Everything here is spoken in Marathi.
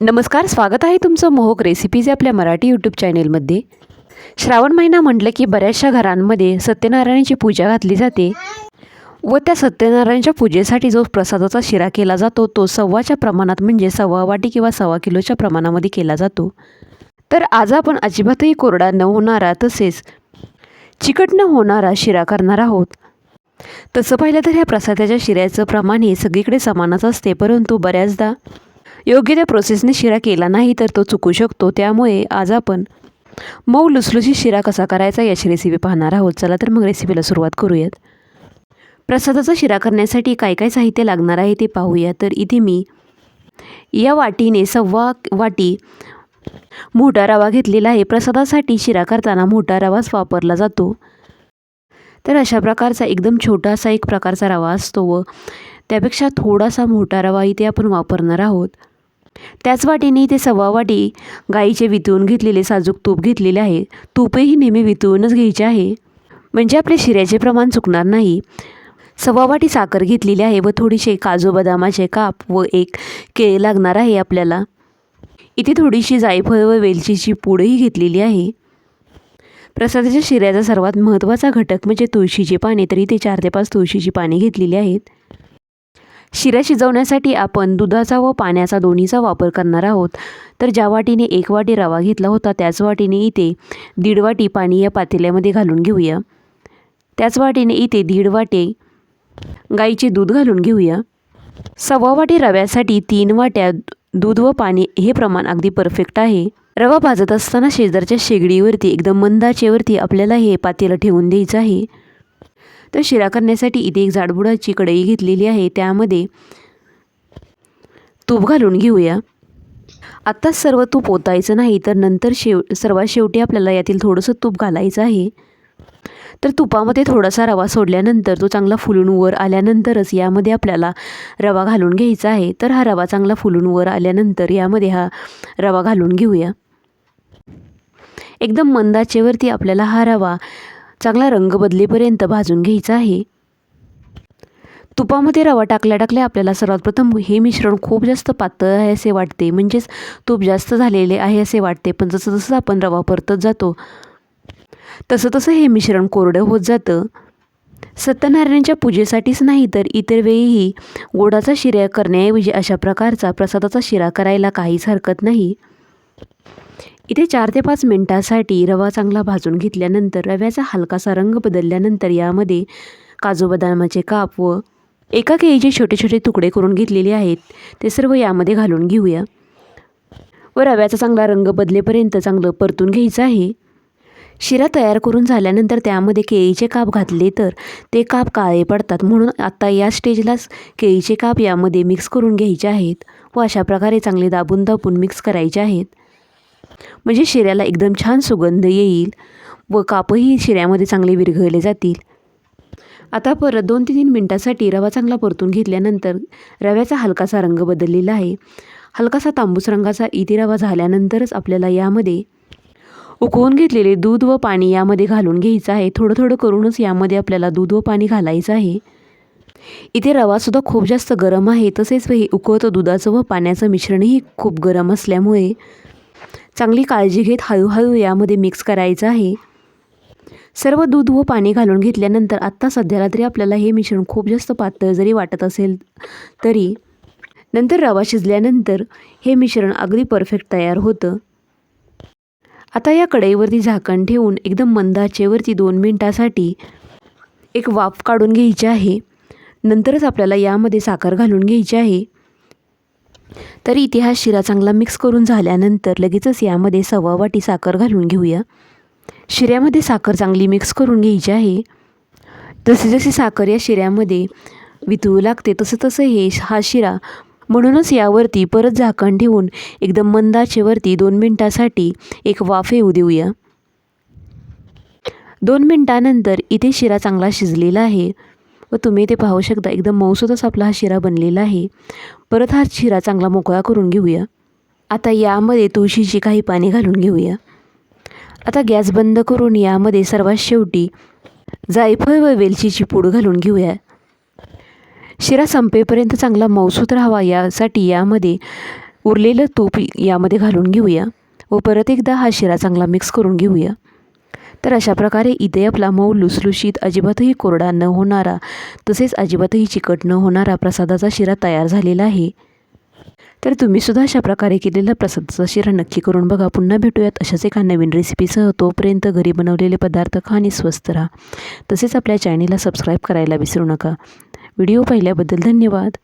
नमस्कार स्वागत आहे तुमचं मोहक रेसिपीज आपल्या मराठी यूट्यूब चॅनेलमध्ये श्रावण महिना म्हटलं की बऱ्याचशा घरांमध्ये सत्यनारायणाची पूजा घातली जाते व त्या सत्यनारायणच्या पूजेसाठी जो प्रसादाचा शिरा केला जातो तो सव्वाच्या प्रमाणात म्हणजे सव्वा वाटी किंवा सव्वा किलोच्या प्रमाणामध्ये केला जातो. तर आज आपण अजिबातही कोरडा न होणारा तसेच चिकट न होणारा शिरा करणार आहोत. तसं पाहिलं तर ह्या प्रसादाच्या शिऱ्याचं प्रमाण हे सगळीकडे समानच असते परंतु बऱ्याचदा योग्य त्या प्रोसेसने शिरा केला नाही तर तो चुकू शकतो. त्यामुळे आज आपण मऊ लुसलुशीत शिरा कसा करायचा याची रेसिपी पाहणार आहोत. चला तर मग रेसिपीला सुरुवात करूयात. प्रसादाचा शिरा करण्यासाठी काय काय साहित्य लागणार आहे ते पाहूया. तर इथे मी या वाटीने सव्वा वाटी मोठा रवा घेतलेला आहे. प्रसादासाठी शिरा करताना मोठा रवाच वापरला जातो. तर अशा प्रकारचा एकदम छोटासा एक प्रकारचा रवा असतो व त्यापेक्षा थोडासा मोठा रवा इथे आपण वापरणार आहोत. त्याच वाटीने इथे सव्वा वाटी गाईचे वितळून घेतलेले साजूक तूप घेतलेले आहे. तूपही नेहमी वितळूनच घ्यायचे आहे. म्हणजे आपले शिऱ्याचे प्रमाण चुकणार नाही. सव्वा वाटी साखर घेतलेली आहे व थोडीसे काजू बदामाचे काप व एक केळी लागणार आहे आपल्याला. इथे थोडीशी जायफळ व वेलचीची पूडही घेतलेली आहे. प्रसादाच्या शिऱ्याचा सर्वात महत्त्वाचा घटक म्हणजे तुळशीची पाने तर इथे चार ते पाच तुळशीची पाने घेतलेली आहेत. शिरा शिजवण्यासाठी आपण दुधाचा व पाण्याचा दोन्हीचा वापर करणार आहोत. तर ज्या वाटीने एक वाटी रवा घेतला होता त्याच वाटीने इथे दीड वाटी पाणी या पातेल्यामध्ये घालून घेऊया. त्याच वाटीने इथे दीड वाटी गाईचे दूध घालून घेऊया. सव्वा वाटी रव्यासाठी तीन वाट्या दूध व पाणी हे प्रमाण अगदी परफेक्ट आहे. रवा भाजत असताना शेजारच्या शेगडीवरती एकदम मंदाचेवरती आपल्याला हे पातेलं ठेवून द्यायचं आहे. तर शिरा करण्यासाठी इथे एक जाडबुडाची कढई घेतलेली आहे. त्यामध्ये तूप घालून घेऊया. आत्ताच सर्व तूप ओतायचं नाही तर नंतर शेव सर्वात शेवटी आपल्याला यातील थोडंसं तूप घालायचं आहे. तर तुपामध्ये थोडासा रवा सोडल्यानंतर तो चांगला फुलून वर आल्यानंतरच यामध्ये आपल्याला रवा घालून घ्यायचा आहे. तर हा रवा चांगला फुलून वर आल्यानंतर यामध्ये हा रवा घालून घेऊया. एकदम मंदाचेवरती आपल्याला हा रवा चांगला रंग बदलेपर्यंत भाजून घ्यायचा आहे. तुपामध्ये रवा टाकल्या टाकल्या आपल्याला सर्वात प्रथम हे मिश्रण खूप जास्त पातळ आहे असे वाटते. म्हणजेच तूप जास्त झालेले आहे असे वाटते. पण जसं जसं आपण रवा परतत जातो तसं तसं हे मिश्रण कोरडं होत जातं. सत्यनारायणाच्या पूजेसाठीच नाही तर इतर वेळीही गोडाचा शिरा करण्याऐवजी अशा प्रकारचा प्रसादाचा शिरा करायला काहीच हरकत नाही. इथे चार ते पाच मिनटासाठी रवा चांगला भाजून घेतल्यानंतर रव्याचा हलकासा रंग बदलल्यानंतर यामध्ये काजू बदामाचे काप व एका केळीचे छोटे छोटे तुकडे करून घेतलेले आहेत. ते सर्व यामध्ये घालून घेऊया. व रव्याचा चांगला रंग बदलेपर्यंत चांगलं परतून घ्यायचं आहे. शिरा तयार करून झाल्यानंतर त्यामध्ये केळीचे काप घातले तर ते काप काळे पडतात म्हणून आत्ता या स्टेजलाच केळीचे काप यामध्ये मिक्स करून घ्यायचे आहेत व अशा प्रकारे चांगले दाबून दाबून मिक्स करायचे आहेत. म्हणजे शिऱ्याला एकदम छान सुगंध येईल व कापही शिऱ्यामध्ये चांगले विरघळले जातील. आता परत दोन ते तीन मिनटासाठी रवा चांगला परतून घेतल्यानंतर रव्याचा हलकासा रंग बदललेला आहे. हलकासा तांबूस रंगाचा इथे रवा झाल्यानंतरच आपल्याला यामध्ये उकळून घेतलेले दूध व पाणी यामध्ये घालून घ्यायचं आहे. थोडं थोडं करूनच यामध्ये आपल्याला दूध व पाणी घालायचं आहे. इथे रवासुद्धा खूप जास्त गरम आहे. तसेच हे उकळतं दुधाचं व पाण्याचं मिश्रणही खूप गरम असल्यामुळे चांगली काळजी घेत हळूहळू यामध्ये मिक्स करायचं आहे. सर्व दूध व पाणी घालून घेतल्यानंतर आत्ता सध्याला तरी आपल्याला हे मिश्रण खूप जास्त पातळ जरी वाटत असेल तरी नंतर रवा शिजल्यानंतर हे मिश्रण अगदी परफेक्ट तयार होतं. आता या कढईवरती झाकण ठेवून एकदम मंदाचेवरती दोन मिनटासाठी एक वाफ काढून घ्यायची आहे. नंतरच आपल्याला यामध्ये साखर घालून घ्यायची आहे. तर इथे हा शिरा चांगला मिक्स करून झाल्यानंतर लगेचच यामध्ये सव्वा वाटी साखर घालून घेऊया. शिऱ्यामध्ये साखर चांगली मिक्स करून घ्यायची आहे. जशी जशी साखर या शिऱ्यामध्ये वितळू लागते तसं तसं हे हा शिरा म्हणूनच यावरती परत झाकण ठेवून एकदम मंदाचेवरती दोन मिनटासाठी एक वाफ येऊ देऊया. दोन मिनटानंतर इथे शिरा चांगला शिजलेला आहे. व तुम्ही ते पाहू शकता. एकदम मऊसूदच आपला हा शिरा बनलेला आहे. परत हा शिरा चांगला मोकळा करून घेऊया. आता यामध्ये तुळशीची काही पाने घालून घेऊया. आता गॅस बंद करून यामध्ये सर्वात शेवटी जायफळ व वेलचीची पूड घालून घेऊया. शिरा संपेपर्यंत चांगला मऊसूत राहावा यासाठी यामध्ये उरलेलं तूप यामध्ये घालून घेऊया व परत एकदा हा शिरा चांगला मिक्स करून घेऊया. तर अशा प्रकारे इथे आपला मऊ लुसलुशीत अजिबातही कोरडा न होणारा तसेच अजिबातही चिकट न होणारा प्रसादाचा शिरा तयार झालेला आहे. तर तुम्हीसुद्धा अशा प्रकारे केलेला प्रसादाचा शिरा नक्की करून बघा. पुन्हा भेटूयात अशाच एका नवीन रेसिपीसह तोपर्यंत घरी बनवलेले पदार्थ खा आणि स्वस्त राहा. तसेच आपल्या चॅनेलला सबस्क्राईब करायला विसरू नका. व्हिडिओ पाहिल्याबद्दल धन्यवाद.